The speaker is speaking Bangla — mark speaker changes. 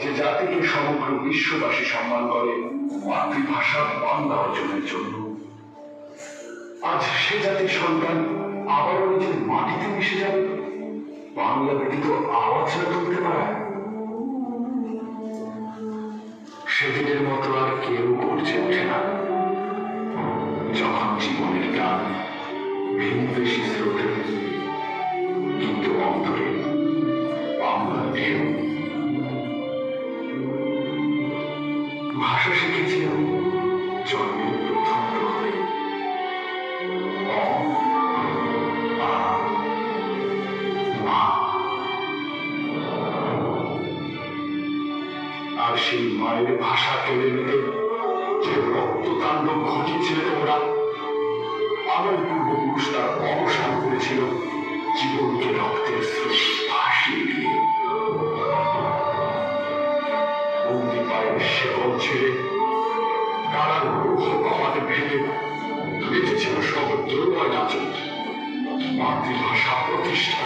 Speaker 1: যে জাতিকে সমগ্র বিশ্ববাসী সম্মান করে, মাতৃভাষা বাংলা অর্জনের জন্য। আজ সে জাতির সন্তান আবারও নিজের মাটিতে মিশে যাবে। বাংলা ব্যতীত আওয়াজ না তুলতে পারে। সেদিনের মতো আর কেউ করছে ওঠে না। যখন জীবনের গান ভিনদেশি স্রোতে আর সেই মায়ের ভাষা কেড়ে নিতে যে রক্ত তাণ্ডব ঘটিয়েছিলেন ওরা আমার পূর্বপুরুষ তার অবসান করেছিল জীবনকে রক্তের ভাসিয়ে দিয়ে। বন্দি পায়ের শেকল ছেড়ে কারার রুহ কপালে ভেঙে বেঁচেছিল সব দ্রোয় নাচন মাতৃভাষা প্রতিষ্ঠা